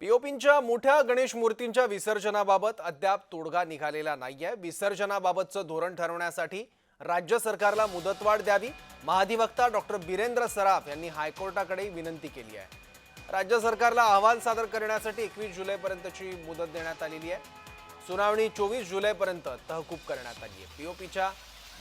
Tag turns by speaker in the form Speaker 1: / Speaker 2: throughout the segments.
Speaker 1: पीओपींच्या मोठ्या गणेश मूर्तींच्या विसर्जनाबाबत अद्याप तोडगा निघालेला नाहीये. विसर्जनाबाबतचं धोरण ठरवण्यासाठी राज्य सरकारला मुदतवाढ द्यावी महाधिवक्ता डॉक्टर बिरेंद्र सराफ यांनी हायकोर्टाकडे विनंती केली आहे. राज्य सरकारला अहवाल सादर करण्यासाठी एकवीस जुलैपर्यंतची मुदत देण्यात आलेली आहे. सुनावणी चोवीस जुलैपर्यंत तहकूब करण्यात आली आहे. पीओपीच्या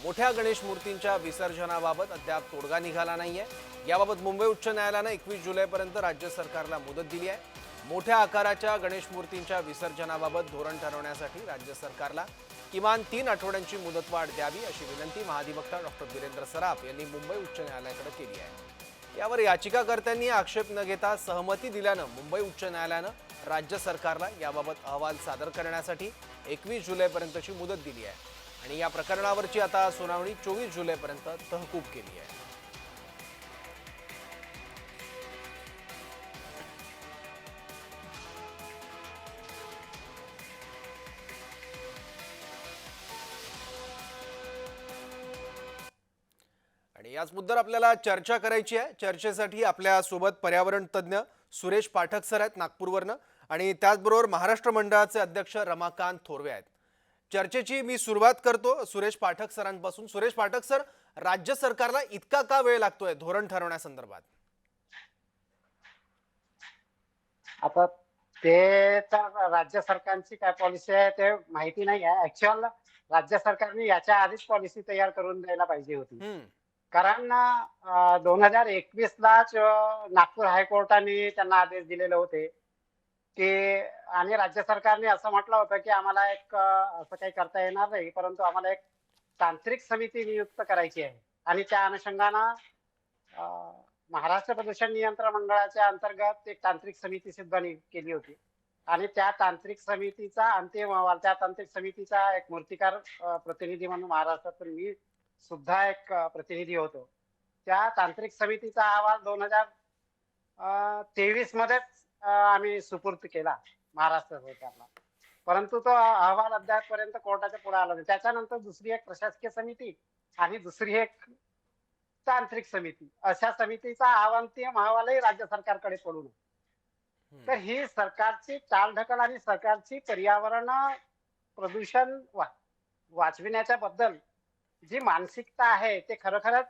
Speaker 1: मोठ्या गणेश मूर्तींच्या विसर्जनाबाबत अद्याप तोडगा निघाला नाहीये. याबाबत मुंबई उच्च न्यायालयानं एकवीस जुलैपर्यंत राज्य सरकारला मुदत दिली आहे. मोठ्या आकाराच्या गणेश मूर्तींच्या विसर्जनाबाबत धोरण ठरवण्यासाठी राज्य सरकारला किमान तीन आठवड्यांची मुदतवाढ द्यावी अशी विनंती महाधिवक्ता डॉक्टर वीरेंद्र सराफ यांनी मुंबई उच्च न्यायालयाकडे केली आहे. यावर याचिकाकर्त्यांनी आक्षेप न घेता सहमती दिल्यानं मुंबई उच्च न्यायालयानं राज्य सरकारला याबाबत अहवाल सादर करण्यासाठी एकवीस जुलैपर्यंतची मुदत दिली आहे. आणि या प्रकरणावरची आता सुनावणी चोवीस जुलैपर्यंत तहकूब केली आहे. याच मुद्द्यावर आपल्याला चर्चा करायची आहे. चर्चेसाठी आपल्यासोबत पर्यावरण तज्ज्ञ सुरेश पाठक सर आहेत नागपूरवरनं. आणि त्याचबरोबर महाराष्ट्र मंडळाचे अध्यक्ष रमाकांत थोरवे आहेत. चर्चेची मी सुरुवात करतो सुरेश पाठक सरांपासून. सुरेश पाठक सर राज्य सरकारला इतका का वेळ लागतोय धोरण ठरवण्यासंदर्भात?
Speaker 2: आता ते तर राज्य सरकारची काय पॉलिसी आहे ते माहिती नाही आहे. ऍक्च्युअल राज्य सरकारने याच्या आधीच पॉलिसी तयार करून द्यायला पाहिजे होती.
Speaker 1: हम्म,
Speaker 2: कारण दोन हजार एकवीस लाच नागपूर हायकोर्टाने त्यांना आदेश दिलेले होते. की आणि राज्य सरकारने असं म्हटलं होतं की आम्हाला एक असं काही करता येणार नाही परंतु आम्हाला एक तांत्रिक समिती नियुक्त करायची आहे. आणि त्या अनुषंगानं महाराष्ट्र प्रदूषण नियंत्रण मंडळाच्या अंतर्गत एक तांत्रिक समिती सुद्धा केली होती. आणि त्या तांत्रिक समितीचा अंतिम अहवाल त्या तांत्रिक समितीचा एक मूर्तिकार प्रतिनिधी म्हणून महाराष्ट्रातून मी सुद्धा एक प्रतिनिधी होतो. त्या तांत्रिक समितीचा अहवाल दोन हजार तेवीस मध्येच आम्ही सुपूर्द केला महाराष्ट्र सरकारला. परंतु तो अहवाल अद्यापपर्यंत कोर्टाच्या पुढे आला नाही. त्याच्यानंतर दुसरी एक प्रशासकीय समिती आणि दुसरी एक तांत्रिक समिती. अशा समितीचा अंतिम अहवालही राज्य सरकारकडे पडू नये. तर ही सरकारची चालढकल आणि सरकारची पर्यावरण प्रदूषण वाचविण्याच्या बद्दल जी मानसिकता आहे ते खरोखरच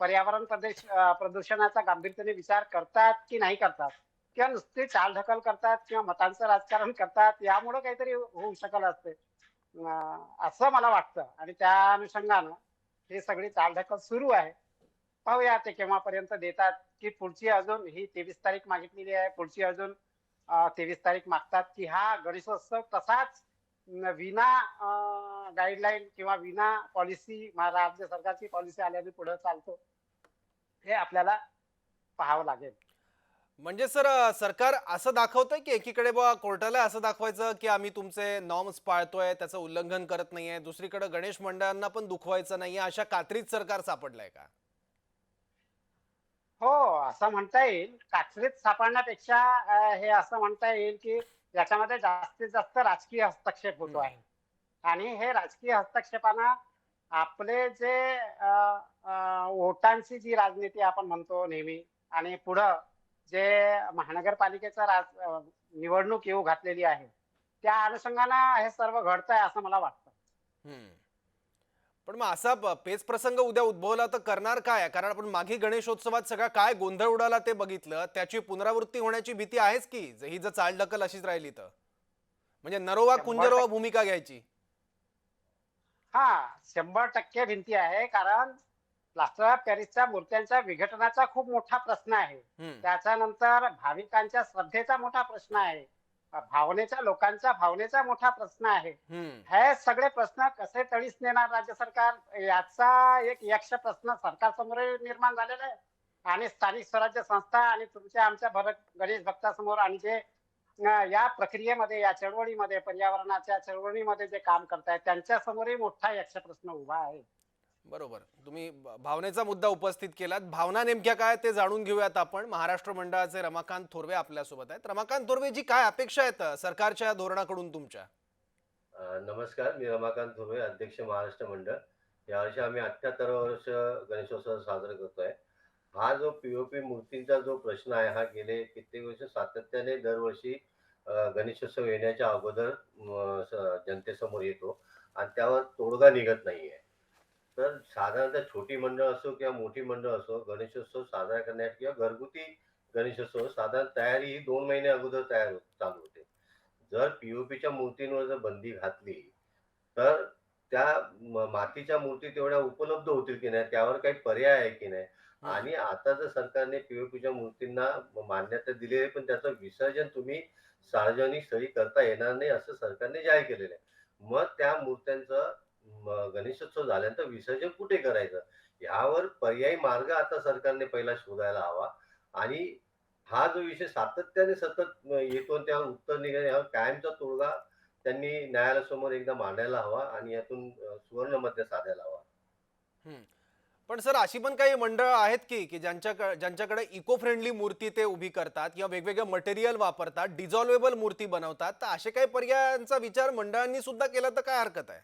Speaker 2: पर्यावरण प्रदेश प्रदूषणाचा गांभीर्याने विचार करतात की नाही करतात? किंवा नुसती चालढकल करतात किंवा मतांचं राजकारण करतात यामुळे काहीतरी होऊ शकल असते. असं मला वाटतं. आणि त्या अनुषंगानं हे सगळी चालढकल सुरू आहे. पाहूया ते केव्हापर्यंत देतात की पुढची अजून ही तेवीस तारीख मागितलेली आहे. पुढची अजून तेवीस तारीख मागतात की हा गणेशोत्सव तसाच विना गाईडलाईन किंवा विना पॉलिसी राज्य सरकारची पॉलिसी आल्याने पुढे चालतो. हे आपल्याला पाहावं लागेल.
Speaker 1: म्हणजे सर सरकार असं दाखवतंय की एकीकडे बा कोर्टाला असं दाखवायचं की आम्ही तुमचे नॉर्म्स पाळतोय त्याचं उल्लंघन करत नाहीये. दुसरीकडे गणेश मंडळांना पण दुखवायचं नाहीये अशा कात्रीत सरकार सापडलंय का?
Speaker 2: हो असं म्हणता येईल. कात्रीत सापडण्यापेक्षा हे असं म्हणता येईल की याच्यामध्ये जास्तीत जास्त राजकीय हस्तक्षेप होतो. आहे आणि हे राजकीय हस्तक्षेपानं आपले जे वोटांची जी राजनीती आपण म्हणतो नेहमी आणि पुढं जे महानगरपालिकेचा राज निवडणूक येऊ घातलेली आहे त्या अनुषंगानं हे सर्व घडतंय असं मला वाटतं.
Speaker 1: पण मग असा पेच प्रसंग उद्या उद्भवला तर करणार काय? कारण आपण मागे गणेशोत्सवात सगळा काय गोंधळ उडाला ते बघितलं त्याची पुनरावृत्ती होण्याची भीती आहेच की? ही जर चालढकल अशीच राहिली तर. म्हणजे नरोवा कुंजरोवा. भूमिका घ्यायची.
Speaker 2: हा शंभर टक्के भिंती आहे कारण प्लास्टर ऑफ पॅरिसच्या मूर्त्यांच्या विघटनाचा खूप मोठा प्रश्न आहे. त्याच्यानंतर भाविकांच्या श्रद्धेचा मोठा प्रश्न आहे. भावनेच्या लोकांच्या भावनेचा मोठा प्रश्न आहे. हे सगळे प्रश्न कसे तडीस नेणार राज्य सरकार? याचा एक यक्ष प्रश्न सरकारसमोर निर्माण झालेला आहे. आणि स्थानिक स्वराज्य संस्था आणि तुमच्या आमच्या भरत गणेश भक्तासमोर आणि जे या प्रक्रियेमध्ये या चळवळीमध्ये पर्यावरणाच्या चळवळीमध्ये जे काम करतायत त्यांच्या समोरही मोठा यक्ष प्रश्न उभा आहे.
Speaker 1: बरोबर. तुम्ही भावनेचा मुद्दा उपस्थित केलात. भावना नेमक्या काय ते जाणून घेऊयात आपण. महाराष्ट्र मंडळाचे रमाकांत थोरवे आपल्यासोबत आहेत. रमाकांत थोरवे जी काय अपेक्षा आहेत सरकारच्या धोरणाकडून तुमच्या?
Speaker 3: नमस्कार. मी रमाकांत थोरवे अध्यक्ष महाराष्ट्र मंडळ. यावर्षी आम्ही अठ्याहत्तर वर्ष गणेशोत्सव साजरा करतोय. हा जो पीओपी मूर्तींचा जो प्रश्न आहे हा गेले कित्येक वर्ष सातत्याने दरवर्षी गणेशोत्सव येण्याच्या अगोदर जनतेसमोर येतो. आणि त्यावर तोडगा निघत नाहीये. तर साधारणतः छोटी मंडळ असो किंवा मोठी मंडळ असो गणेशोत्सव साजरा करण्यात किंवा घरगुती गणेशोत्सव साधारण तयारी ही दोन महिने अगोदर तयार होत चालू होते. जर पीओपीच्या मूर्तींवर जर बंदी घातली तर त्या मातीच्या मूर्ती तेवढ्या उपलब्ध होतील की नाही त्यावर काही पर्याय आहे की नाही? आणि आता जर सरकारने पीओपीच्या मूर्तींना मान्यता दिली आहे पण त्याचं विसर्जन तुम्ही सार्वजनिक स्थळी करता येणार नाही असं सरकारने जाहीर केलेलं आहे. मग त्या मूर्त्यांचं गणेशोत्सव झाल्यानंतर विसर्जन कुठे करायचं? यावर पर्यायी मार्ग आता सरकारने पहिला शोधायला हवा. आणि हा जो विषय सातत्याने सतत येतो त्यावर उत्तर निघणे यावर कायमचा तोडगा त्यांनी न्यायालयासमोर एकदा मांडायला हवा आणि यातून सुवर्ण मध्य साधायला हवा.
Speaker 1: पण सर अशी पण काही मंडळ आहेत की की ज्यांच्याकडे ज्यांच्याकडे इको फ्रेंडली मूर्ती ते उभी करतात किंवा वेगवेगळं मटेरियल वापरतात डिझॉल्वेबल मूर्ती बनवतात तर असे काही पर्यायांचा विचार मंडळांनी सुद्धा केला तर काय हरकत आहे?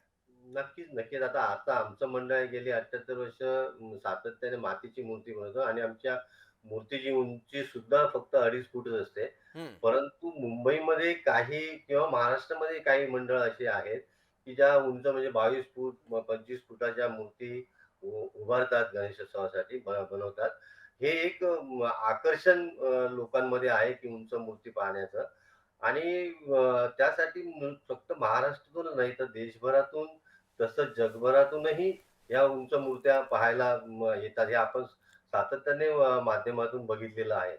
Speaker 3: नक्कीच नक्कीच. आता आता आमचं मंडळ गेली अठ्याहत्तर वर्ष सातत्याने मातीची मूर्ती बनवतो आणि आमच्या मूर्तीची उंची सुद्धा फक्त अडीच फूटच असते. परंतु मुंबईमध्ये काही किंवा महाराष्ट्रामध्ये काही मंडळ अशी आहेत की ज्या उंच म्हणजे बावीस फूट पंचवीस फुटाच्या मूर्ती उभारतात गणेशोत्सवासाठी बनवतात. हे एक आकर्षण लोकांमध्ये आहे की उंच मूर्ती पाहण्याचं. आणि त्यासाठी फक्त महाराष्ट्रातून नाही तर देशभरातून तसं जगभरातूनही या उंच मूर्त्या पाहायला येतात. हे आपण सातत्याने माध्यमातून बघितलेलं आहे.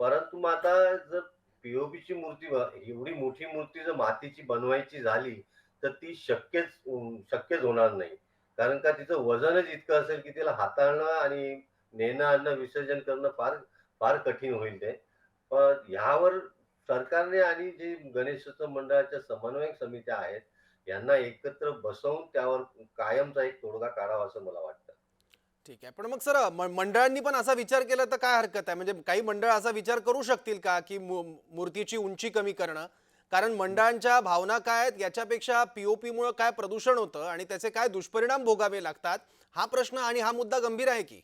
Speaker 3: परंतु मग आता जर पीओपीची मूर्ती एवढी मोठी मूर्ती जर मातीची बनवायची झाली तर ती शक्यच शक्यच होणार नाही. कारण का तिचं वजनच इतकं असेल की तिला हाताळणं आणि नेणं आणणं विसर्जन करणं फार फार कठीण होईल ते. पण ह्यावर सरकारने आणि जे गणेशोत्सव मंडळाच्या समन्वयक समित्या आहेत यांना एकत्र बसवून त्यावर कायमचा एक तोडगा काढावा असं मला वाटतं.
Speaker 1: ठीक आहे. पण मग सर मंडळांनी पण असा विचार केला तर काय हरकत आहे? म्हणजे काही मंडळ असा विचार करू शकतील का की मूर्तीची उंची कमी करणं? कारण मंडळांच्या भावना काय आहेत? याच्यापेक्षा पीओपी मुळे काय प्रदूषण होतं आणि त्याचे काय दुष्परिणाम भोगावे लागतात? हा प्रश्न आणि हा मुद्दा गंभीर आहे की?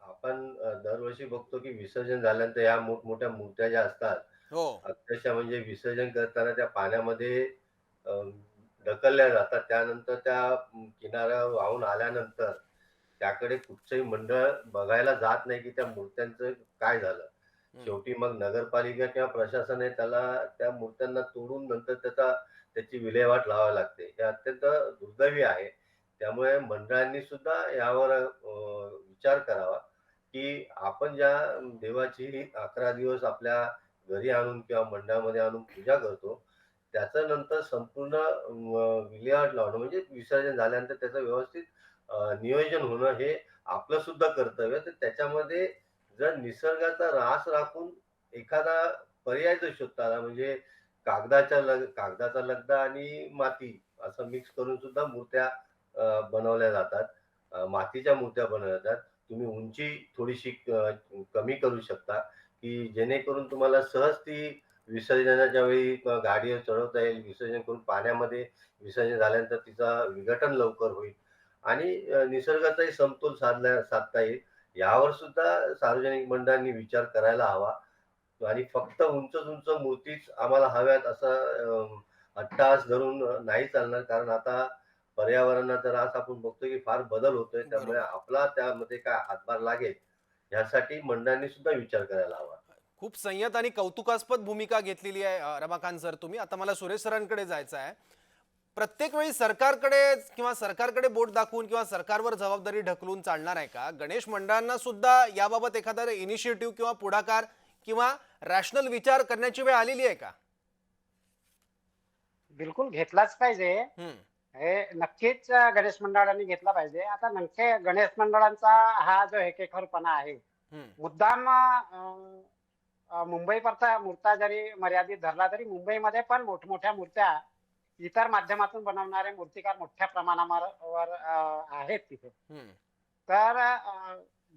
Speaker 3: आपण अ, दरवर्षी बघतो की विसर्जन झाल्यानंतर या मोठमोठ्या मूर्त्या ज्या असतात
Speaker 1: हो.
Speaker 3: अक्षरशः म्हणजे विसर्जन करताना त्या पाण्यामध्ये ढकलल्या जातात. त्यानंतर त्या अम, किनाऱ्यावर वाहून आल्यानंतर त्याकडे कुठचंही मंडळ बघायला जात नाही की त्या मूर्त्यांचं काय झालं. शेवटी मग नगरपालिका किंवा प्रशासन आहे त्याला त्या मूर्त्यांना तोडून नंतर त्याचा त्याची विल्हेवाट लावावी लागते. हे अत्यंत दुर्दैवी आहे. त्यामुळे मंडळांनी सुद्धा यावर विचार करावा की आपण ज्या देवाची अकरा दिवस आपल्या घरी आणून किंवा मंडळामध्ये आणून पूजा करतो त्याचं नंतर संपूर्ण अं, विल्हेवाट लावणं म्हणजे विसर्जन झाल्यानंतर त्याचं व्यवस्थित नियोजन होणं हे आपलं सुद्धा कर्तव्य. तर त्याच्यामध्ये जर निसर्गाचा रास राखून एखादा पर्याय जर शोधता आला म्हणजे कागदाच्या लग कागदाचा लगदा आणि माती असं मिक्स करून सुद्धा मूर्त्या बनवल्या जातात. मातीच्या मूर्त्या बनवल्या जातात. तुम्ही उंची थोडीशी कमी करू शकता की जेणेकरून तुम्हाला सहज ती विसर्जनाच्या वेळी गाडीवर चढवता येईल विसर्जन करून पाण्यामध्ये विसर्जन झाल्यानंतर तिचा विघटन लवकर होईल. आणि निसर्गाचाही समतोल साधला साधता येईल. यावर सुद्धा सार्वजनिक मंडळांनी विचार करायला हवा. आणि फक्त उंच उंच मूर्तीच आम्हाला हव्यात असं अट्टास धरून नाही चालणार. कारण आता पर्यावरणाचा रास आपण बघतोय की फार बदल होतोय त्यामुळे आपला त्यामध्ये काय हातभार लागेल यासाठी मंडळांनी सुद्धा विचार करायला हवा.
Speaker 1: खूप संयत आणि कौतुकास्पद भूमिका घेतलेली आहे रमाकांत सर तुम्ही. आता मला सुरेश सरांकडे जायचं आहे. प्रत्येक वेळी सरकारकडे किंवा सरकारकडे बोट दाखवून किंवा सरकारवर जबाबदारी ढकलून चालणार आहे का? गणेश मंडळांना सुद्धा याबाबत एखादा इनिशिएटिव्ह किंवा पुढाकार किंवा रॅशनल विचार करण्याची वेळ आलेली आहे का?
Speaker 2: बिलकुल घेतलाच पाहिजे. हे नक्कीच गणेश मंडळांनी घेतला पाहिजे. आता नक्की गणेश मंडळांचा हा जो हेकेखोरपणा आहे मुद्दाम अ, मुंबईपर्यंत मूर्त्या जरी मर्यादित धरला तरी मुंबईमध्ये पण मोठमोठ्या मूर्त्या इतर माध्यमातून बनवणारे मूर्तिकार मोठ्या प्रमाणावर आहेत तिथे. तर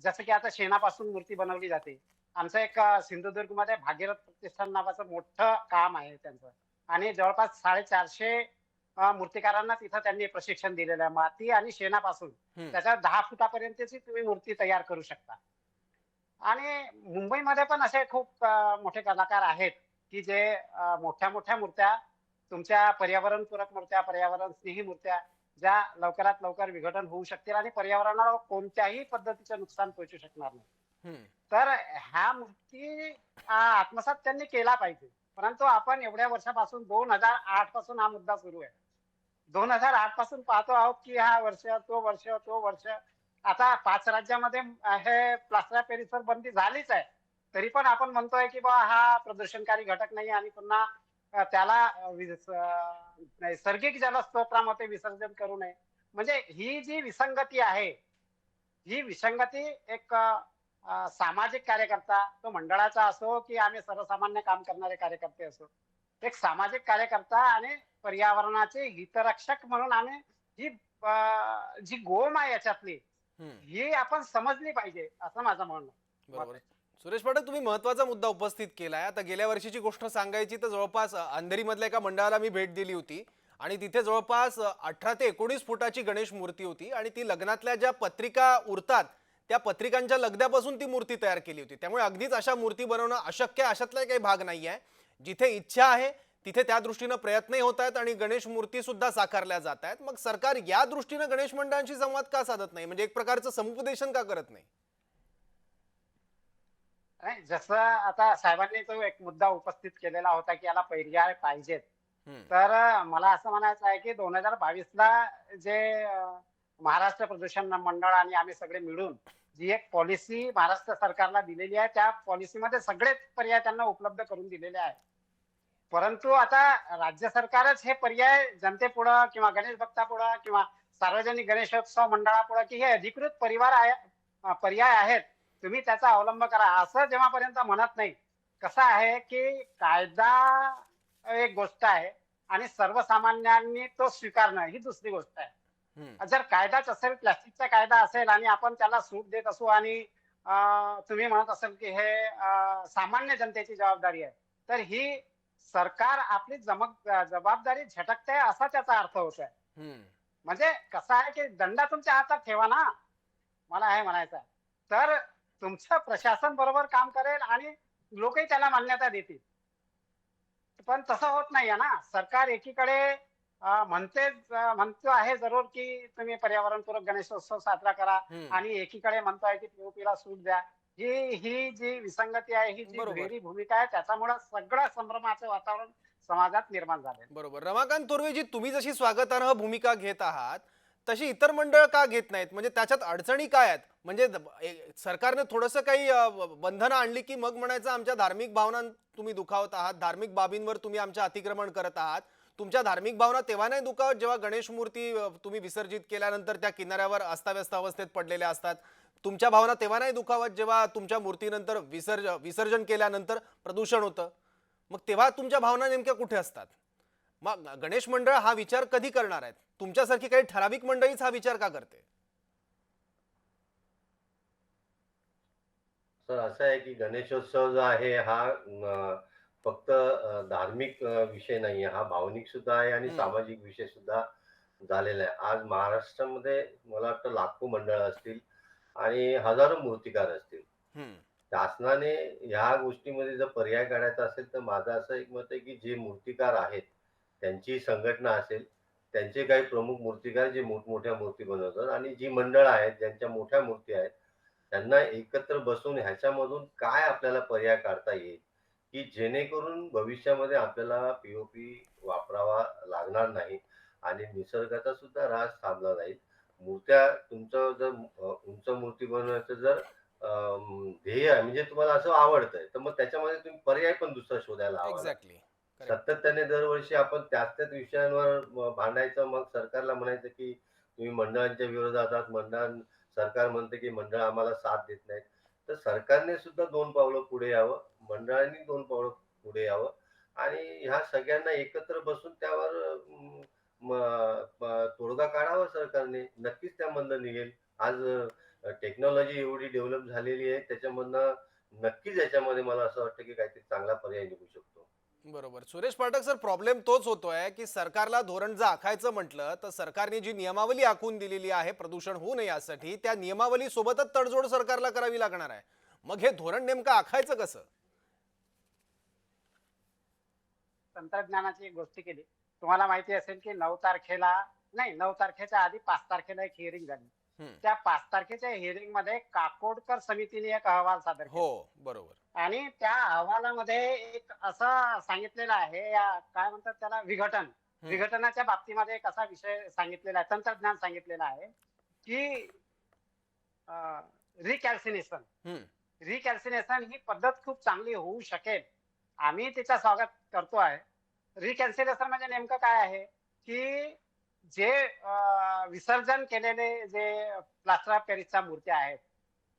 Speaker 2: जसं की आता शेणापासून मूर्ती बनवली जाते. आमचं एक अ, सिंधुदुर्गमध्ये भागीरथ प्रतिष्ठान नावाचं मोठं काम आहे त्यांचं. आणि जवळपास साडेचारशे मूर्तिकारांना तिथं त्यांनी प्रशिक्षण दिलेलं आहे. माती आणि शेणापासून. त्याच्या दहा फुटापर्यंतची तुम्ही मूर्ती तयार करू शकता. आणि मुंबईमध्ये पण असे खूप मोठे कलाकार आहेत की जे मोठ्या मोठ्या मूर्त्या तुमच्या पर्यावरणपूरक मूर्त्या पर्यावरण स्नेही मूर्त्या ज्या लवकरात लवकर विघटन होऊ शकतील आणि पर्यावरणाला कोणत्याही पद्धतीचं नुकसान पोहोचू शकणार नाही. तर ह्या मूर्ती आत्मसात त्यांनी केला पाहिजे. परंतु आपण एवढ्या वर्षापासून दोन हजार आठपासून हा मुद्दा सुरू आहे. दोन हजार आठपासून पाहतो आहोत की हा वर्ष तो वर्ष तो वर्ष आता पाच राज्यामध्ये हे प्लास्टर पेरिसवर बंदी झालीच आहे. तरी पण आपण म्हणतोय की बा हा प्रदूषणकारी घटक नाही आणि पुन्हा त्याला नैसर्गिक जलस्त्रोत्रामध्ये विसर्जन करू नये. म्हणजे ही जी विसंगती आहे ही विसंगती एक सामाजिक कार्यकर्ता तो मंडळाचा असो की आम्ही सर्वसामान्य काम करणारे कार्यकर्ते असो एक सामाजिक कार्यकर्ता आणि पर्यावरणाचे हितरक्षक म्हणून आम्ही ही जी गोम आहे याच्यातली ही आपण समजली पाहिजे असं माझं म्हणणं.
Speaker 1: बरोबर सुरेश पाठक तुम्ही महत्त्वाचा मुद्दा उपस्थित केलाय. आता गेल्या वर्षीची गोष्ट सांगायची तर जवळपास अंधेरीमधल्या एका मंडळाला मी भेट दिली होती. आणि तिथे जवळपास अठरा ते एकोणीस फुटाची गणेश मूर्ती होती. आणि ती लग्नातल्या ज्या पत्रिका उरतात त्या पत्रिकांच्या लगद्यापासून ती मूर्ती तयार केली होती. त्यामुळे अगदीच अशा मूर्ती बनवणं अशक्य अशातला काही भाग नाही आहे जिथे इच्छा आहे तिथे त्या दृष्टीनं प्रयत्नही होत आहेत आणि गणेश मूर्ती सुद्धा साकारल्या जात आहेत. मग सरकार या दृष्टीनं गणेश मंडळांशी संवाद का साधत नाही? म्हणजे एक प्रकारचं समुपदेशन का करत नाही?
Speaker 2: जसं आता साहेबांनी तो एक मुद्दा उपस्थित केलेला होता की याला पर्याय पाहिजेत. तर मला असं म्हणायचं आहे की दोन हजार बावीस ला जे महाराष्ट्र प्रदूषण मंडळ आणि आम्ही सगळे मिळून जी एक पॉलिसी महाराष्ट्र सरकारला दिलेली आहे त्या पॉलिसीमध्ये सगळेच पर्याय त्यांना उपलब्ध करून दिलेले आहे परंतु आता राज्य सरकारच हे पर्याय जनतेपुढं किंवा गणेश भक्तापुढं किंवा सार्वजनिक गणेशोत्सव मंडळापुढं की हे अधिकृत परिवार आहे पर्याय आहेत तुम्ही त्याचा अवलंब करा असं जेव्हापर्यंत म्हणत नाही कसं आहे की कायदा एक गोष्ट आहे आणि सर्वसामान्यांनी तो स्वीकारणं ही दुसरी गोष्ट आहे. जर कायदाच असेल प्लास्टिकचा कायदा असेल आणि आपण त्याला सूट देत असू आणि तुम्ही म्हणत असाल की हे सामान्य जनतेची जबाबदारी आहे तर ही सरकार आपली जमक जबाबदारी झटकते असा त्याचा अर्थ होत आहे. म्हणजे कसं आहे की दंडा तुमच्या हातात ठेवा ना. मला हे म्हणायचं आहे तर तुमचं प्रशासन बरोबर काम करेल आणि लोकही त्याला मान्यता देतील. पण तसं होत नाहीये ना. सरकार एकीकडे म्हणते म्हणतो आहे जरूर की तुम्ही पर्यावरणपूरक गणेशोत्सव साजरा करा. आणि एकीकडे म्हणतोय की पीओपीला सूट द्या. ही ही जी विसंगती आहे ही जी. दुहेरी भूमिका आहे त्याच्यामुळे सगळं संभ्रमाचं वातावरण समाजात निर्माण झालंय
Speaker 1: बरोबर. रमाकांत तोरवेजी तुम्ही जशी स्वागतार्ह भूमिका घेत आहात तशी इतर मंडळ का घेत नाहीत? म्हणजे त्याच्यात अडचणी काय आहेत? म्हणजे सरकारने थोडंसं काही बंधनं आणली की मग म्हणायचं आमच्या धार्मिक भावना तुम्ही दुखावत आहात धार्मिक बाबींवर तुम्ही आमच्या अतिक्रमण करत आहात. तुमच्या धार्मिक भावना तेव्हा नाही दुखावत जेव्हा गणेश मूर्ती तुम्ही विसर्जित केल्यानंतर त्या किनाऱ्यावर अस्ताव्यस्त अवस्थेत पडलेल्या असतात. तुमच्या भावना तेव्हा नाही दुखावत जेव्हा तुमच्या मूर्तीनंतर विसर्ज विसर्जन केल्यानंतर प्रदूषण होतं. मग तेव्हा तुमच्या भावना नेमक्या कुठे असतात? मग गणेश मंडळ हा विचार कधी करणार आहेत? तुमच्यासारखी काही ठराविक मंडळीच हा विचार का करते?
Speaker 3: सर असं आहे की गणेशोत्सव जो आहे हा फक्त धार्मिक विषय नाही हा भावनिक सुद्धा आहे आणि. सामाजिक विषय सुद्धा झालेला आहे. आज महाराष्ट्रामध्ये मला वाटतं लाखो मंडळ असतील. आणि हजारो मूर्तिकार असतील. शासनाने ह्या गोष्टीमध्ये जर पर्याय काढायचा असेल तर माझं असं एक मत आहे की जे मूर्तिकार आहेत त्यांची संघटना असेल त्यांचे काही प्रमुख मूर्तिकार जे मोठमोठ्या मूर्ती बनवतात आणि जी मंडळ आहेत ज्यांच्या मोठ्या मूर्ती आहेत त्यांना एकत्र बसून ह्याच्यामधून काय आपल्याला पर्याय काढता येईल? की जेणेकरून भविष्यामध्ये आपल्याला पीओपी वापरावा लागणार नाही आणि निसर्गाचा सुद्धा ऱ्हास थांबला जाईल. मूर्त्या तुमचं जर उंच मूर्ती बनवण्याचं जर ध्येय आहे म्हणजे तुम्हाला असं आवडतंय तर मग त्याच्यामध्ये तुम्ही पर्याय पण दुसरा शोधायला हवा
Speaker 1: एक्झॅक्टली
Speaker 3: सातत्याने दरवर्षी आपण त्याच त्याच विषयांवर भांडायचं मग सरकारला म्हणायचं की तुम्ही मंडळांच्या विरोधात आहात मंडळ सरकार म्हणते की मंडळ आम्हाला साथ देत नाहीत. तर सरकारने सुद्धा दोन पावलं पुढे यावं मंडळांनी दोन पावलं पुढे यावं आणि ह्या सगळ्यांना एकत्र बसून त्यावर तोडगा काढावा सरकारने. नक्कीच त्यामधनं निघेल. आज टेक्नॉलॉजी एवढी डेव्हलप झालेली आहे त्याच्यामधनं नक्कीच याच्यामध्ये मला असं वाटतं की काहीतरी चांगला पर्याय निघू शकतो.
Speaker 1: बरोबर. सुरेश पाठक सर प्रॉब्लेम तोच होतोय की सरकारला धोरण जर आखायचं म्हटलं तर सरकारने जी नियमावली आखून दिलेली आहे प्रदूषण होऊ नये यासाठी त्या नियमावली सोबतच तडजोड सरकारला करावी लागणार आहे. मग हे धोरण नेमकं आखायचं कसं?
Speaker 2: तंत्रज्ञानाची एक गोष्टी केली. तुम्हाला माहिती असेल की नऊ तारखेला नाही नऊ तारखेच्या आधी पाच तारखेला एक हिअरिंग झाली. त्या पाच तारखेच्या हिअरिंगमध्ये काकोडकर समितीने एक अहवाल सादर केला.
Speaker 1: हो बरोबर.
Speaker 2: आणि त्या अहवालामध्ये एक असं सांगितलेलं आहे या काय म्हणतात त्याला विघटन. विघटनाच्या बाबतीमध्ये एक असा विषय सांगितलेला आहे तंत्रज्ञान सांगितलेलं आहे की रिकॅल्सिनेशन. रिकॅल्सिनेशन ही पद्धत खूप चांगली होऊ शकेल. आम्ही तिचं स्वागत करतो आहे. रिकॅन्सिलेशन म्हणजे नेमकं काय आहे? की जे विसर्जन केलेले जे प्लास्टर ऑफ पॅरिसच्या मूर्त्या आहेत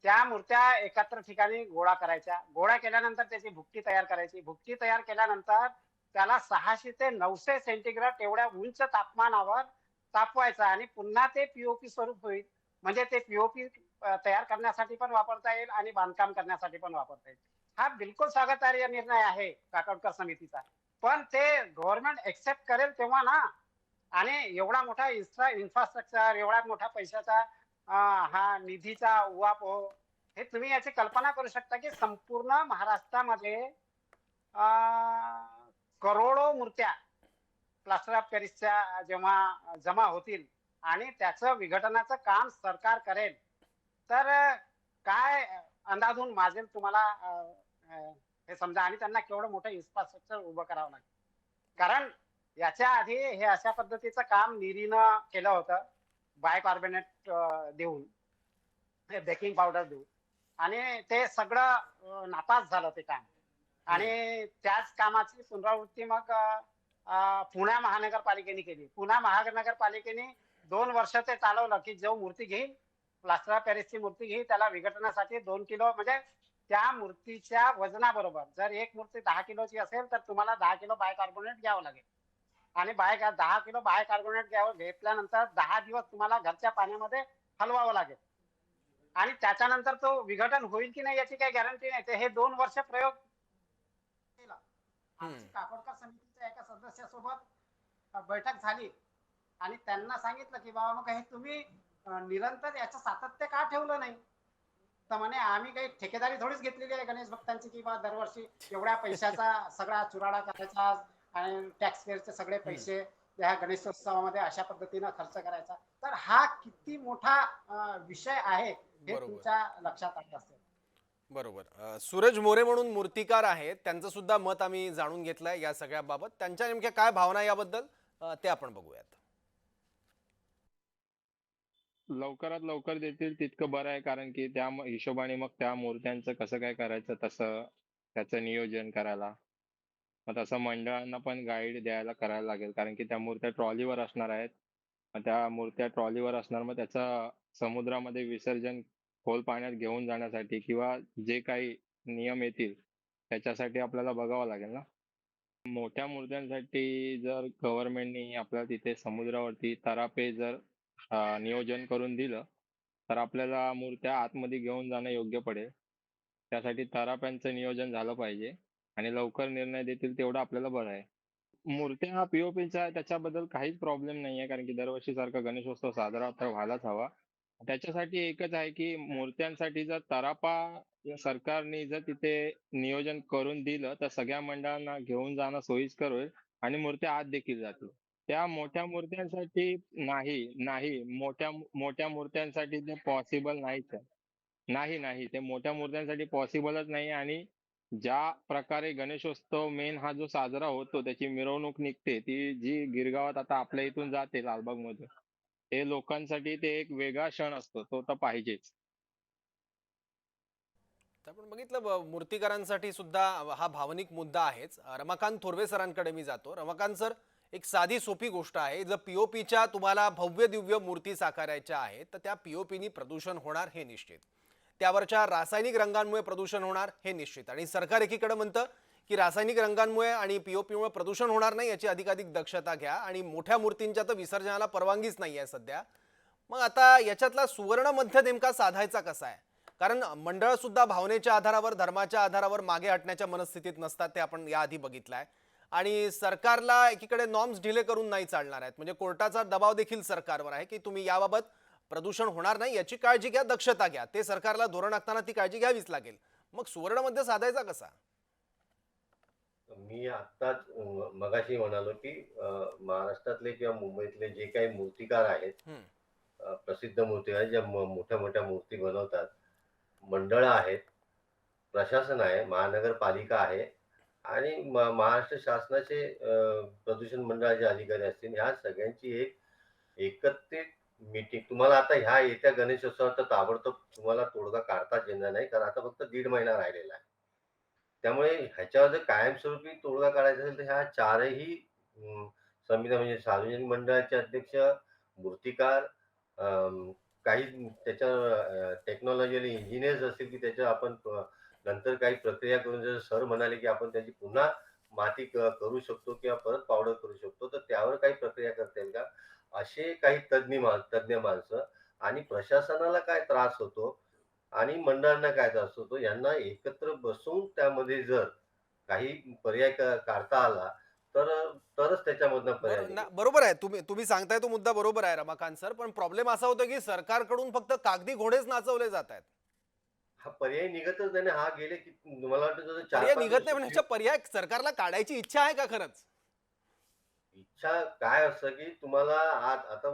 Speaker 2: त्या मूर्त्या एकत्र ठिकाणी गोळा करायच्या. गोळा केल्यानंतर त्याची भुकटी तयार करायची. भुकटी तयार केल्यानंतर त्याला सहाशे ते नऊशे सेंटीग्रेड एवढ्या उंच तापमानावर तापवायचा आणि पुन्हा ते पीओपी स्वरूप होईल. म्हणजे ते पीओपी तयार करण्यासाठी पण वापरता येईल आणि बांधकाम करण्यासाठी पण वापरता येईल. हा बिलकुल स्वागतार्ह निर्णय आहे काकडकर समितीचा. पण ते गव्हर्नमेंट एक्सेप्ट करेल तेव्हा ना आणि एवढा मोठा इन्फ्रा इन्फ्रास्ट्रक्चर एवढा मोठा पैशाचा हा निधीचा उहापोह हो, हे तुम्ही याची कल्पना करू शकता की संपूर्ण महाराष्ट्रामध्ये करोडो मूर्त्या प्लास्टर ऑफ पॅरिसच्या जेव्हा जमा होतील आणि त्याचं विघटनाचं काम सरकार करेल तर काय अंदाजून माजेल तुम्हाला हे समजा आणि त्यांना केवढं मोठं इन्फ्रास्ट्रक्चर उभं करावं लागेल. कारण याच्या आधी हे अशा पद्धतीचं काम निरीनं केलं होतं. बायकार्बोनेट देऊन बेकिंग पावडर देऊन. आणि ते सगळं नापास झालं ते काम. आणि त्याच कामाची पुनरावृत्ती मग पुणे महानगरपालिकेने केली. पुणे महानगरपालिकेने दोन वर्ष ते चालवलं की जो मूर्ती घेईल प्लास्टर ऑफ पॅरिसची मूर्ती घेईल त्याला विघटनासाठी दोन किलो म्हणजे त्या मूर्तीच्या वजनाबरोबर जर एक मूर्ती दहा किलोची असेल तर तुम्हाला दहा किलो बायकार्बोनेट घ्यावं लागेल. आणि बाय दहा किलो बायकार्बोनेट घ्यावं घेतल्यानंतर दहा दिवस तुम्हाला घरच्या पाण्यामध्ये हलवावं लागेल. आणि त्याच्यानंतर तो विघटन होईल की नाही याची काही गॅरंटी नाही. ते हे दोन वर्ष प्रयोग केला. समितीच्या एका सदस्यासोबत बैठक झाली. आणि त्यांना सांगितलं की बाबा मग हे तुम्ही निरंतर याचं सातत्य का ठेवलं नाही? तर म्हणे आम्ही काही ठेकेदारी थोडीच घेतलेली आहे गणेश भक्तांची किंवा दरवर्षी एवढ्या पैशाचा सगळा चुराडा करायचा आणि टॅक्स पेअरचे सगळे पैसे या गणेशोत्सवामध्ये अशा पद्धतीनं खर्च करायचा. तर हा किती मोठा विषय आहे हे. तुमच्या लक्षात आलं असेल.
Speaker 1: बरोबर. सूरज मोरे म्हणून मूर्तिकार आहेत. त्यांचं सुद्धा मत आम्ही जाणून घेतलंय या सगळ्याबाबत. त्यांच्या नेमक्या काय भावना याबद्दल? ते आपण बघूयात.
Speaker 4: लवकरात लवकर देतील तितकं बरं आहे कारण की त्या म- हिशोबाने मग त्या मूर्त्यांचं कसं काय करायचं तसं त्याचं नियोजन करायला. मग तसं मंडळांना पण गाईड द्यायला करायला लागेल कारण की त्या मूर्त्या ट्रॉलीवर असणार आहेत. मग त्या मूर्त्या ट्रॉलीवर असणार मग त्याचं समुद्रामध्ये विसर्जन खोल पाण्यात घेऊन जाण्यासाठी किंवा जे काही नियम येतील त्याच्यासाठी आपल्याला बघावं लागेल ना. मोठ्या मूर्त्यांसाठी जर गव्हर्नमेंटनी आपल्याला तिथे समुद्रावरती तरापे जर नियोजन करून दिलं तर आपल्याला मूर्त्या आतमध्ये घेऊन जाणं योग्य पडेल. त्यासाठी तराप्यांचं नियोजन झालं पाहिजे आणि लवकर निर्णय देतील तेवढं आपल्याला बरं आहे. मूर्त्या हा पीओपीचा आहे त्याच्याबद्दल काहीच प्रॉब्लेम नाही आहे कारण की दरवर्षी सारखा गणेशोत्सव साजरा तर व्हायलाच हवा. त्याच्यासाठी एकच आहे की मूर्त्यांसाठी जर तरापा सरकारने जर तिथे नियोजन करून दिलं तर सगळ्या मंडळांना घेऊन जाणं सोयीस्कर होईल आणि मूर्त्या आत देखील जातील. त्या मोठ्या मूर्त्यांसाठी नाही नाही. मोठ्या मोठ्या मूर्त्यांसाठी ते पॉसिबल नाही सर नाही नाही. ते मोठ्या मूर्त्यांसाठी पॉसिबलच नाही आणि ज्या प्रकारे गणेशोत्सव मेन हा जो साजरा होतो त्याची मिरवणूक निघते ती जी गिरगावात आता आपल्या इथून जाते लालबाग मधून ते लोकांसाठी ते एक वेगळा क्षण असतो तो तर पाहिजेच.
Speaker 1: तर आपण बघितलं मूर्तिकारांसाठी सुद्धा हा भावनिक मुद्दा आहेच. रमाकांत थोरवे सरांकडे मी जातो. रमाकांत सर एक साधी सोपी गोष्ट आहे. जर पीओपीच्या तुम्हाला भव्य दिव्य मूर्ती साकारायच्या आहेत तर त्या पीओपीनी प्रदूषण होणार हे निश्चित. त्यावरच्या रासायनिक रंगांमुळे प्रदूषण होणार हे निश्चित. आणि सरकार एकीकडे म्हणतं की रासायनिक रंगांमुळे आणि पीओपीमुळे प्रदूषण होणार नाही याची अधिकाधिक दक्षता घ्या आणि मोठ्या मूर्तींच्या तर विसर्जनाला परवानगीच नाही आहे सध्या. मग आता याच्यातला सुवर्ण मध्य नेमका साधायचा कसा आहे? कारण मंडळ सुद्धा भावनेच्या आधारावर धर्माच्या आधारावर मागे हटण्याच्या मनस्थितीत नसतात ते आपण याआधी बघितलं आहे आणि सरकारला एकीकडे नॉर्म्स डिले करून नाही चालणार आहेत. म्हणजे कोर्टाचा दबाव देखील सरकारवर आहे की तुम्ही याबाबत प्रदूषण होणार नाही याची काळजी घ्या दक्षता घ्या. ते सरकारला धोरण आखताना ती काळजी घ्यावीच लागेल. मग सुवर्ण मध्य साधायचा कसा?
Speaker 3: मी आत्ताच मगाशी म्हणालो की महाराष्ट्रातले किंवा मुंबईतले जे काही मूर्तिकार आहेत प्रसिद्ध मूर्तिकार ज्या मोठ्या मोठ्या मूर्ती बनवतात मंडळं आहेत प्रशासन आहे महानगरपालिका आहे आणि महाराष्ट्र शासनाचे प्रदूषण मंडळाचे अधिकारी असतील ह्या सगळ्यांची एक एकत्रित मीटिंग तुम्हाला आता ह्या येत्या गणेशोत्सवात तर ताबडतोब तुम्हाला तोडगा काढताच येणार नाही कारण आता फक्त दीड महिना राहिलेला आहे. त्यामुळे ह्याच्यावर जर कायमस्वरूपी तोडगा काढायचा असेल तर ह्या चारही अं, म्हणजे सार्वजनिक मंडळाचे अध्यक्ष मूर्तिकार अं, काही त्याच्या टेक्नॉलॉजी इंजिनियर्स असतील की त्याच्या आपण नंतर काही प्रक्रिया करून जर सर म्हणाले की आपण त्याची पुन्हा माती करू शकतो किंवा परत पावडर करू शकतो तर त्यावर काही प्रक्रिया करता येईल का? असे काही तज्ज्ञ मा तज्ज्ञ माणसं आणि प्रशासनाला काय त्रास होतो आणि मंडळांना काय त्रास होतो यांना एकत्र बसून त्यामध्ये जर काही पर्याय काढता आला तर तरच त्याच्यामधनं पर्याय.
Speaker 1: बरोबर आहे. तुम्ही तुम्ही सांगताय तो मुद्दा बरोबर आहे रमाकांत सर. पण प्रॉब्लेम असा होतो की सरकारकडून फक्त कागदी घोडेच नाचवले जात आहेत.
Speaker 3: हा पर्याय निघतच नाही. हा गेले की मला वाटतं
Speaker 1: पर्याय निघत नाही म्हणजे पर्याय सरकारला काढायची इच्छा आहे का खरंच?
Speaker 3: इच्छा काय असतं की तुम्हाला आज आता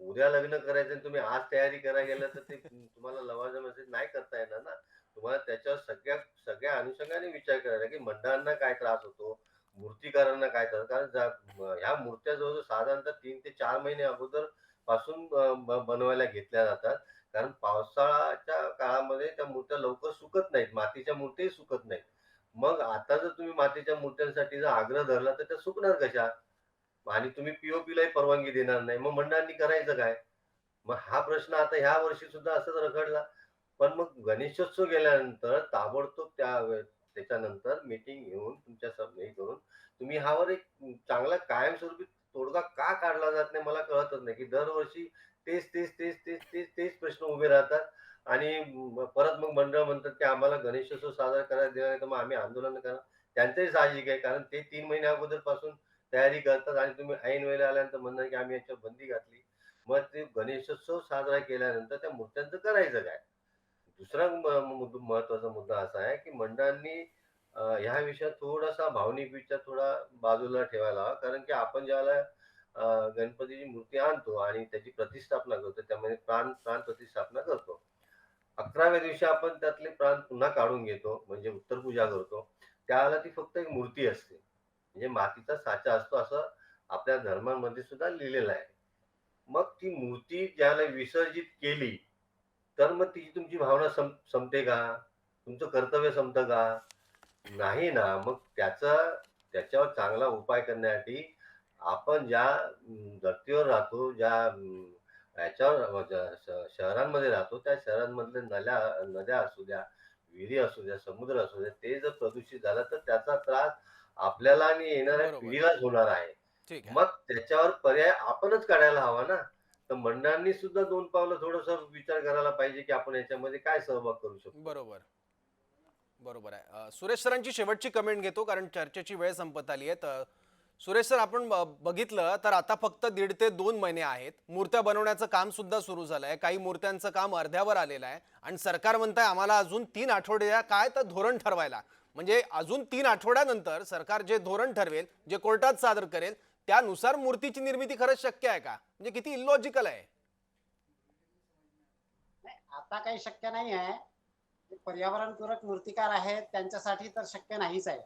Speaker 3: उद्या लग्न करायचं आणि तुम्ही आज तयारी करायला गेलं तर ते तुम्हाला लवाजम असेल नाही करता येणार ना. तुम्हाला त्याच्यावर सगळ्या सगळ्या अनुषंगाने विचार करायला की मंडळांना काय त्रास होतो मूर्तिकारांना काय त्रास कारण ह्या मूर्त्या जवळजवळ साधारणतः तीन ते चार महिने अगोदरपासून बनवायला घेतल्या जातात. कारण पावसाळ्याच्या काळामध्ये त्या मूर्त्या लवकर सुकत नाहीत मातीच्या मूर्त्याही सुकत नाहीत. मग आता जर तुम्ही मातीच्या मूर्त्यांसाठी जर आग्रह धरला तर त्या सुकणार कशा? आणि तुम्ही पीओपीलाही परवानगी देणार नाही. मग मंडळांनी करायचं काय? मग हा प्रश्न आता ह्या वर्षी सुद्धा असंच रखडला. पण मग गणेशोत्सव गेल्यानंतर ताबडतोब त्या त्याच्यानंतर मीटिंग घेऊन तुमच्या सब हे करून तुम्ही ह्यावर एक चांगला कायमस्वरूपी तोडगा का काढला जात नाही मला कळतच नाही. की दरवर्षी तेच तेच तेच तेच तेच तेच प्रश्न उभे राहतात. आणि परत मग मंडळ म्हणतात की आम्हाला गणेशोत्सव साजरा करायला दिला नाही तर मग आम्ही आंदोलन करा त्यांचंही साहजिक आहे कारण ते तीन महिन्या अगोदरपासून तयारी करतात आणि तुम्ही ऐन वेळेला आल्यानंतर म्हणणार की आम्ही याच्यावर बंदी घातली. मग ते गणेशोत्सव साजरा केल्यानंतर त्या मूर्त्यांचं करायचं काय? दुसरा महत्त्वाचा मुद्दा असा आहे की मंडळांनी ह्या विषयात थोडासा भावनिक विचार थोडा बाजूला ठेवायला हवा. कारण की आपण ज्यावेळेला गणपतीची मूर्ती आणतो आणि त्याची प्रतिष्ठापना करतो. त्यामध्ये प्राण प्राण प्रतिष्ठापना करतो. अकराव्या दिवशी आपण त्यातले प्राण पुन्हा काढून घेतो म्हणजे उत्तर पूजा करतो. त्यावेळेला ती फक्त एक मूर्ती असते. म्हणजे मातीचा साचा असतो असं आपल्या धर्मांमध्ये सुद्धा लिहिलेलं आहे. मग ती मूर्ती ज्याला विसर्जित केली तर मग तिची तुमची भावना सम संपते का? तुमचं कर्तव्य संपतं का? नाही ना. मग त्याचा त्याच्यावर चांगला उपाय करण्यासाठी आपण ज्या धर्तीवर राहतो ज्या याच्यावर शहरांमध्ये राहतो त्या शहरांमधले नद्या नद्या असू द्या विहिरी असू द्या समुद्र असू द्या ते जर प्रदूषित झालं तर त्याचा त्रास आपल्याला आणि येणाऱ्या. पिढीलाच होणार आहे. मग त्याच्यावर पर्याय आपणच काढायला हवा ना. तर मंडळांनी सुद्धा दोन पावलं थोडस विचार करायला पाहिजे की आपण याच्यामध्ये काय सहभाग करू शकतो.
Speaker 1: बरोबर. बरोबर आहे. सुरेश सरांची शेवटची कमेंट घेतो कारण चर्चेची वेळ संपत आली आहे. तर सुरेश सर आपण बघितलं तर आता फक्त दीड ते दोन महिने आहेत. मूर्त्या बनवण्याचं काम सुद्धा सुरू झालं आहे काही मूर्त्यांचं काम अर्ध्यावर आलेलं आहे. आणि सरकार म्हणत आहे आम्हाला अजून तीन आठवडे द्या. काय तर धोरण ठरवायला. म्हणजे अजून तीन आठवड्यानंतर सरकार जे धोरण ठरवेल जे कोर्टात सादर करेल त्यानुसार मूर्तीची निर्मिती खरंच शक्य आहे का? म्हणजे किती इलॉजिकल आहे.
Speaker 2: नाही, आता काही शक्य नाही आहे पर्यावरणपूरक मूर्तिकार आहेत त्यांच्यासाठी तर शक्य नाहीच आहे.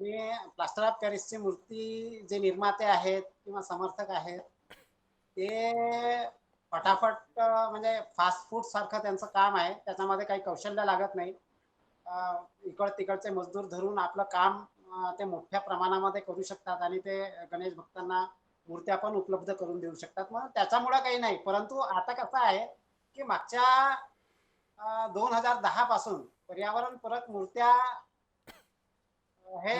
Speaker 2: आणि प्लास्टर ऑफ पॅरिसची मूर्ती जे निर्माते आहेत किंवा समर्थक आहेत ते फटाफट म्हणजे फास्ट फूड सारखं त्यांचं काम आहे. त्याच्यामध्ये काही कौशल्य लागत नाही. इकड तिकडचे मजदूर धरून आपलं काम ते मोठ्या प्रमाणामध्ये करू शकतात आणि ते गणेश भक्तांना मूर्त्या पण उपलब्ध करून देऊ शकतात. मग त्याच्यामुळं काही नाही. परंतु आता कसं आहे की मागच्या दोन हजार दहा पासून पर्यावरणपूरक मूर्त्या हे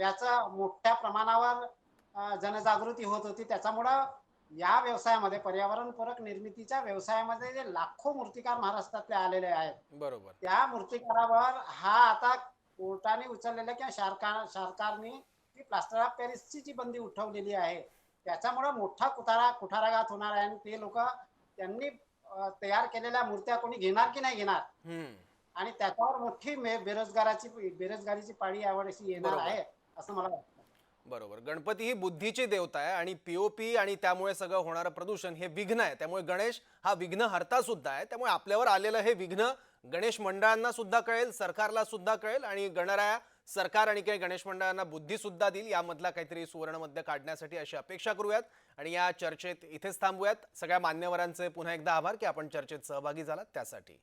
Speaker 2: याचं मोठ्या प्रमाणावर जनजागृती होत होती. त्याच्यामुळं या व्यवसायामध्ये पर्यावरणपूरक निर्मितीच्या व्यवसायामध्ये जे लाखो मूर्तिकार महाराष्ट्रातले आलेले आहेत
Speaker 1: बरोबर.
Speaker 2: त्या मूर्तिकारावर हा आता कोर्टाने उचललेला किंवा सरकार सरकारने ती प्लास्टर ऑफ पॅरिसची जी बंदी उठवलेली आहे त्याच्यामुळे मोठा कुठारा कुठाराघात होणार आहे. आणि ते लोक त्यांनी तयार केलेल्या मूर्त्या कोणी घेणार की नाही घेणार? आणि त्याच्यावर मोठी बेरोजगाराची बेरोजगारीची पाळी यावर्षी येणार. आहे असं मला वाटतं.
Speaker 1: बरोबर. गणपती ही बुद्धीची देवता आहे आणि पीओपी आणि त्यामुळे सगळं होणारं प्रदूषण हे विघ्न आहे. त्यामुळे गणेश हा विघ्न हरता सुद्धा आहे. त्यामुळे आपल्यावर आलेलं हे विघ्न गणेश मंडळांना सुद्धा कळेल सरकारला सुद्धा कळेल आणि गणराया सरकार आणि काही गणेश मंडळांना बुद्धी सुद्धा देईल. यामधला काहीतरी सुवर्णमध्य काढण्यासाठी अशी अपेक्षा करूयात आणि या चर्चेत इथेच थांबूयात. सगळ्या मान्यवरांचे पुन्हा एकदा आभार की आपण चर्चेत सहभागी झालात त्यासाठी.